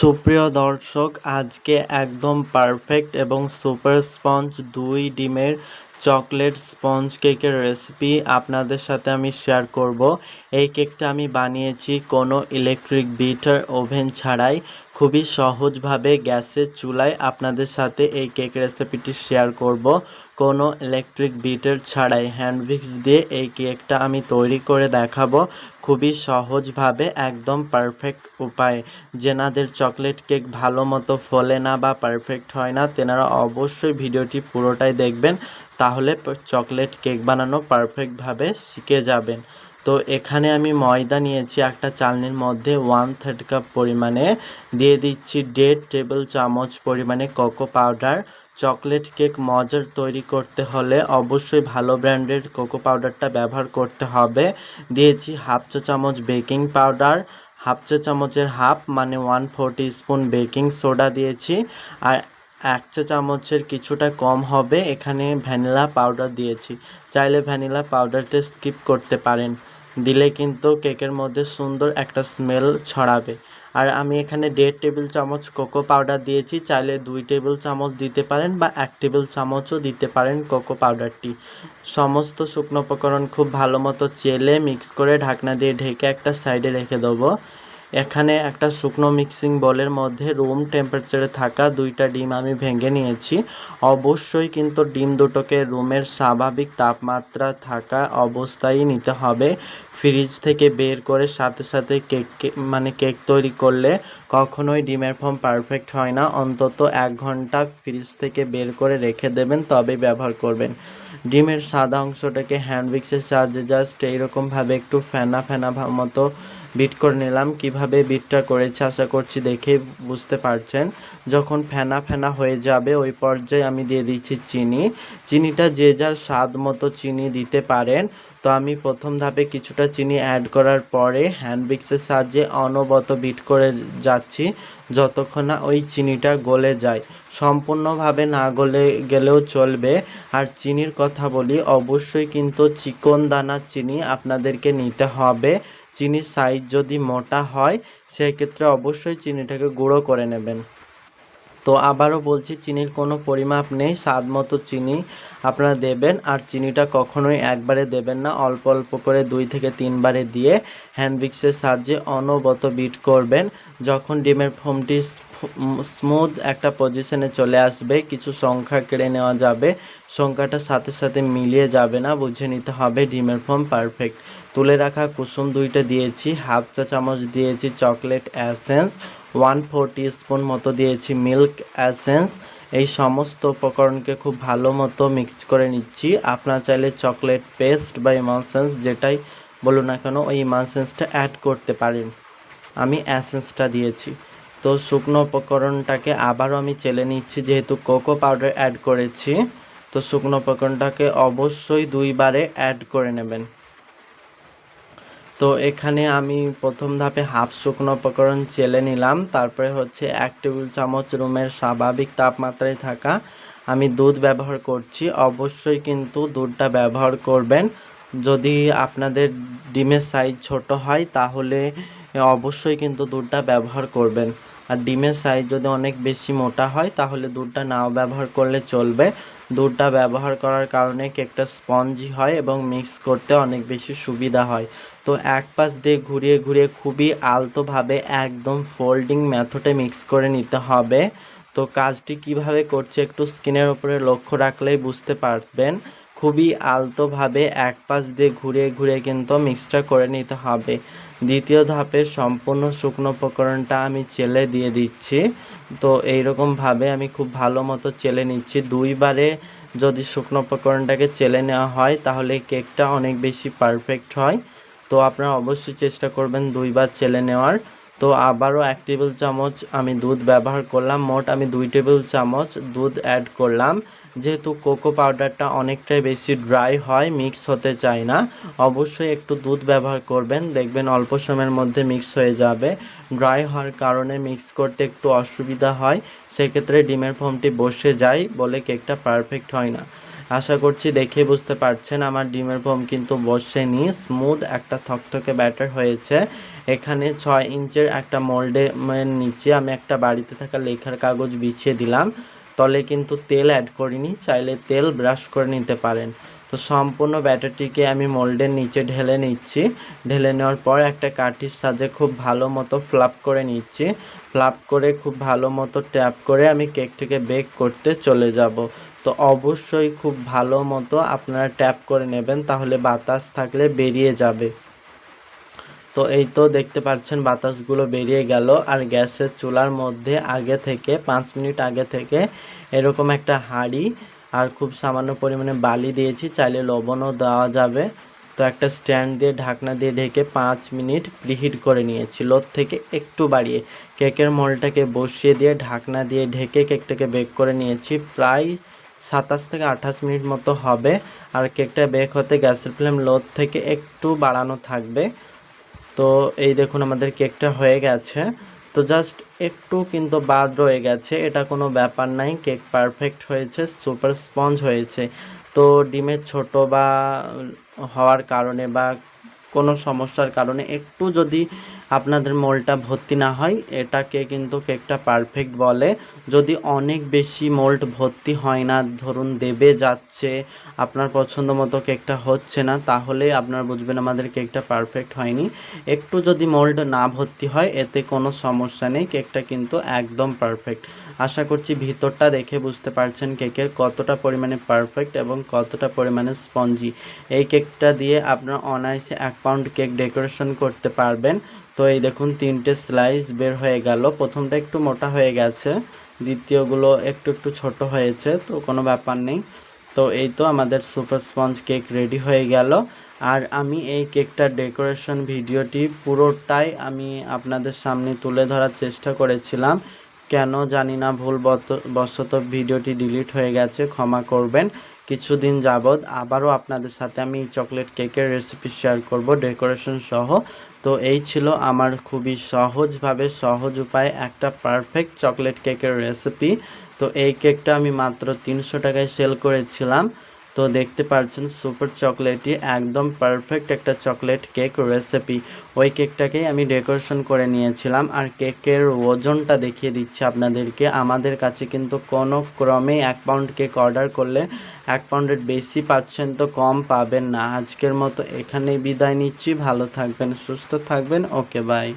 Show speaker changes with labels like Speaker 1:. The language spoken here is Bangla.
Speaker 1: সুপ্রিয় দর্শক, আজকে একদম পারফেক্ট এবং সুপার স্পঞ্জ দুই ডিমের চকলেট স্পঞ্জ কেকের রেসিপি আপনাদের সাথে আমি শেয়ার করব। এই কেকটা আমি বানিয়েছি কোনো ইলেকট্রিক বিটার ওভেন ছাড়াই। খুবই সহজভাবে গ্যাসের চুলায় আপনাদের সাথে এই কেক রেসিপিটি শেয়ার করব। কোনো ইলেকট্রিক বিটার ছাড়াই হ্যান্ড উইক্স দিয়ে এই কেকটা আমি তৈরি করে দেখাবো খুবই সহজভাবে, একদম পারফেক্ট উপায়ে। যেনাদের চকলেট কেক ভালো মতো ফলে না বা পারফেক্ট হয় না, তেনারা অবশ্যই ভিডিওটি পুরোটাই দেখবেন, তাহলে চকলেট কেক বানানো পারফেক্টভাবে শিখে যাবেন। তো এখানে আমি ময়দা নিয়েছি একটা চালনির মধ্যে ওয়ান থার্ড কাপ পরিমাণে। দিয়ে দিচ্ছি দেড় টেবিল চামচ পরিমাণে কোকো পাউডার চকলেট কেক মজার তৈরি করতে হলে অবশ্যই ভালো ব্র্যান্ডের কোকো পাউডারটা ব্যবহার করতে হবে। দিয়েছি হাফ চা চামচ বেকিং পাউডার, হাফ চা চামচের হাফ মানে one fourth spoon baking soda দিয়েছি। আর এক চা চামচের কিছুটা কম হবে, এখানে ভ্যানিলা পাউডার দিয়েছি। চাইলে ভ্যানিলা পাউডারটা স্কিপ করতে পারেন, দিলে কিন্তু কেকের মধ্যে সুন্দর একটা স্মেল ছড়াবে। আর আমি এখানে দেড় টেবিল চামচ কোকো পাউডার দিয়েছি। চাইলে দুই টেবিল চামচ দিতে পারেন বা এক টেবিল চামচও দিতে পারেন কোকো পাউডারটি। সমস্ত শুকনো উপকরণ খুব ভালো মতো চেলে মিক্স করে ঢাকনা দিয়ে ঢেকে একটা সাইডে রেখে দেবো। এখানে একটা শুকনো মিক্সিং বলের মধ্যে রুম টেম্পারেচারে থাকা দুইটা ডিম আমি ভেঙে নিয়েছি। অবশ্যই কিন্তু ডিম দুটোকে রুমের স্বাভাবিক তাপমাত্রা থাকা অবস্থায় নিতে হবে। ফ্রিজ থেকে বের করে সাথে সাথে কেক মানে কেক তৈরি করলে কখনোই ডিমের ফর্ম পারফেক্ট হয় না। অন্তত এক ঘণ্টা ফ্রিজ থেকে বের করে রেখে দেবেন, তবেই ব্যবহার করবেন। ডিমের সাদা অংশটাকে হ্যান্ড উইক্সের সাহায্যে জাস্ট এইরকমভাবে একটু ফেনা ফেনা মতো বিট করে নিলাম। কীভাবে বিটটা করেছে আশা করছি দেখে বুঝতে পারছেন। যখন ফেনা ফেনা হয়ে যাবে, ওই পর্যায়ে আমি দিয়ে দিচ্ছি চিনি। চিনিটা যে যার স্বাদ মতো চিনি দিতে পারেন। তো আমি প্রথম ধাপে কিছুটা চিনি অ্যাড করার পরে হ্যান্ড বিক্সের সাহায্যে অনবত বিট করে যাচ্ছি যতক্ষণ না ওই চিনিটা গলে যায়। সম্পূর্ণভাবে না গলে গেলেও চলবে। আর চিনির কথা বলি, অবশ্যই কিন্তু চিকন দানা চিনি আপনাদেরকে নিতে হবে। চিনির সাইজ যদি মোটা হয়, সেক্ষেত্রে অবশ্যই চিনিটাকে গুঁড়ো করে নেবেন। তো আবারও বলছি, চিনির কোনো পরিমাপ নেই, স্বাদ মতো চিনি আপনারা দেবেন আর চিনিটা কখনোই একবারে দেবেন না, অল্প অল্প করে দুই থেকে তিনবারে দিয়ে হ্যান্ড বিক্সের সাহায্যে অনবত বিট করবেন। যখন ডিমের ফোমটি স্মুথ একটা পজিশনে চলে আসবে, কিছু সংখ্যা কেড়ে নেওয়া যাবে সংখ্যাটার সাথে সাথে মিলিয়ে যাবে না, বুঝে নিতে হবে ডিমের ফোম পারফেক্ট। তুলে রাখা কুসুম দুইটা দিয়েছি, হাফ চা চামচ দিয়েছি chocolate essence one four spoon মতো দিয়েছি মিল্ক অ্যাসেন্স এই সমস্ত উপকরণকে খুব ভালো মতো মিক্স করে নিচ্ছি। আপনারা চাইলে চকলেট পেস্ট বা ইমালসেন্স যেটাই বলুন না কেন, ওই ইমালসেন্সটা অ্যাড করতে পারেন। আমি অ্যাসেন্সটা দিয়েছি। তো শুকনো উপকরণটাকে আবারও আমি চেলে নিচ্ছি, যেহেতু কোকো পাউডার অ্যাড করেছি। তো শুকনো উপকরণটাকে অবশ্যই দুইবারে অ্যাড করে নেবেন। তো এখানে আমি প্রথম ধাপে হাফ শুকনো উপকরণ চেলে নিলাম, তারপরে হচ্ছে এক টেবিল চামচ রুমের স্বাভাবিক তাপমাত্রায় থাকা আমি দুধ ব্যবহার করছি। অবশ্যই কিন্তু দুধটা ব্যবহার করবেন। যদি আপনাদের ডিমের সাইজ ছোট হয়, তাহলে অবশ্যই কিন্তু দুধটা ব্যবহার করবেন। আর ডিমের সাইজ যদি অনেক বেশি মোটা হয়, তাহলে দুধটা নাও ব্যবহার করলে চলবে। দুধটা ব্যবহার করার কারণে কেকটা স্পঞ্জি হয় এবং মিক্স করতে অনেক বেশি সুবিধা হয়। তো এক পাশ দিয়ে ঘুরিয়ে ঘুরিয়ে খুবই আলতোভাবে একদম ফোল্ডিং মেথডে মিক্স করে নিতে হবে। তো কাজটি কীভাবে করছে একটু স্কিনের উপরে লক্ষ্য রাখলেই বুঝতে পারবেন। খুবই আলতোভাবে এক পাশ দিয়ে ঘুরে ঘুরে কিন্তু মিক্সটা করে নিতে হবে। দ্বিতীয় ধাপে সম্পূর্ণ শুকনো উপকরণটা আমি চেলে দিয়ে দিচ্ছি। তো এইরকমভাবে আমি খুব ভালো মতো চেলে নিচ্ছি। দুইবারে যদি শুকনো উপকরণটাকে চেলে নেওয়া হয়, তাহলে কেকটা অনেক বেশি পারফেক্ট হয়। তো আপনারা অবশ্যই চেষ্টা করবেন দুইবার চেলে নেওয়ার। তো আবারও এক টেবিল চামচ আমি দুধ ব্যবহার করলাম। মোট আমি দুই টেবিল চামচ দুধ অ্যাড করলাম। যেহেতু কোকো পাউডারটা অনেকটাই বেশি ড্রাই হয়, মিক্স হতে চায় না। অবশ্যই একটু দুধ ব্যবহার করবেন। দেখবেন অল্প সময়ের মধ্যে মিক্স হয়ে যাবে। ড্রাই হওয়ার কারণে মিক্স করতে একটু অসুবিধা হয়। সেক্ষেত্রে ডিমের ফোমটি বসে যায় বলে কেকটা পারফেক্ট হয় না। আশা করছি দেখে বুঝতে পারছেন, আমার ডিমের ফোম কিন্তু বসেনি। স্মুথ একটা থকথকে ব্যাটার হয়েছে। এখানে ছয় ইঞ্চের একটা মোল্ডে নিচে আমি একটা বাড়িতে থাকা লেখার কাগজ বিছিয়ে দিলাম। তলে কিন্তু তেল অ্যাড করিনি, চাইলে তেল ব্রাশ করে নিতে পারেন। তো সম্পূর্ণ ব্যাটারটিকে আমি মোল্ডের নিচে ঢেলে নিচ্ছি। ঢেলে নেওয়ার পর একটা কাঠির সাজে খুব ভালো মতো ফ্লাপ করে নিচ্ছি। ফ্লাপ করে খুব ভালো মতো ট্যাপ করে আমি কেকটিকে বেক করতে চলে যাব। তো অবশ্যই খুব ভালো মতো আপনারা ট্যাপ করে নেবেন, তাহলে বাতাস থাকলে বেরিয়ে যাবে। তো এই তো দেখতে পাচ্ছেন, বাতাসগুলো বেরিয়ে গেল আর গ্যাসের চুলার মধ্যে আগে থেকে, পাঁচ মিনিট আগে থেকে এরকম একটা হাঁড়ি আর খুব সামান্য পরিমাণে বালি দিয়েছি, চাইলে লবণও দেওয়া যাবে। তো একটা স্ট্যান্ড দিয়ে ঢাকনা দিয়ে ঢেকে পাঁচ মিনিট প্রিহিট করে নিয়েছি লোদ থেকে একটু বাড়িয়ে। কেকের মলটাকে বসিয়ে দিয়ে ঢাকনা দিয়ে ঢেকে কেকটাকে বেক করে নিয়েছি, প্রায় সাতাশ থেকে আঠাশ মিনিট মতো হবে। আর কেকটা বেক হতে গ্যাসের ফ্লেম লোদ থেকে একটু বাড়ানো থাকবে। তো এই দেখুন আমাদের কেকটা হয়ে গেছে। তো জাস্ট একটু কিন্তু বাদ রয়ে গেছে, এটা কোনো ব্যাপার নাই, কেক পারফেক্ট হয়েছে সুপার স্পঞ্জ হয়েছে। তো ডিমের ছোট বা হওয়ার কারণে বা কোনো সমস্যার কারণে একটু যদি আপনাদের মোল্ডটা ভর্তি না হয়, এটাকে কিন্তু কেকটা পারফেক্ট বলে। যদি অনেক বেশি মোল্ড ভর্তি হয় না, ধরুন দেবে যাচ্ছে, আপনার পছন্দ মতো কেকটা হচ্ছে না, তাহলে আপনারা বুঝবেন আমাদের কেকটা পারফেক্ট হয়নি। একটু যদি মোল্ড না ভর্তি হয়, এতে কোনো সমস্যা নেই, কেকটা কিন্তু একদম পারফেক্ট আশা করছি ভিতরটা দেখে বুঝতে পারছেন কেকের কতটা পরিমাণে পারফেক্ট এবং কতটা পরিমাণে স্পঞ্জি এই কেকটা দিয়ে আপনারা অনায়াসে এক পাউন্ড কেক ডেকোরেশন করতে পারবেন। তো এই দেখুন, তিনটে স্লাইস বের হয়ে গেল। প্রথমটা একটু মোটা হয়ে গেছে, দ্বিতীয়গুলো একটু একটু ছোট হয়েছে, তো কোনো ব্যাপার নেই। তো এই তো আমাদের সুপার স্পঞ্জ কেক রেডি হয়ে গেল। আর আমি এই কেকটার ডেকোরেশন ভিডিওটি পুরোটাই আমি আপনাদের সামনে তুলে ধরার চেষ্টা করেছিলাম। কেন জানি না ভুল বশত ভিডিওটি ডিলিট হয়ে গেছে, ক্ষমা করবেন। কিছুদিন যাবৎ আবারও আপনাদের সাথে আমি চকলেট কেকের রেসিপি শেয়ার করব ডেকোরেশন সহ। তো এই ছিল আমার খুবই সহজভাবে সহজ উপায়ে একটা পারফেক্ট চকলেট কেকের রেসিপি তো এই কেকটা আমি মাত্র তিনশো টাকায় সেল করেছিলাম। তো দেখতে পাচ্ছেন সুপার চকলেটই একদম পারফেক্ট একটা চকলেট কেক রেসিপি ওই কেকটাকেই আমি ডেকোরেশন করে নিয়েছিলাম আর কেকের ওজনটা দেখিয়ে দিচ্ছি আপনাদেরকে। আমাদের কাছে কিন্তু কোনো ক্রমেই এক পাউন্ড কেক অর্ডার করলে এক পাউন্ডের বেশি পাচ্ছেন তো কম পাবেন না। আজকের মতো এখানেই বিদায় নিচ্ছি। ভালো থাকবেন, সুস্থ থাকবেন। Okay bye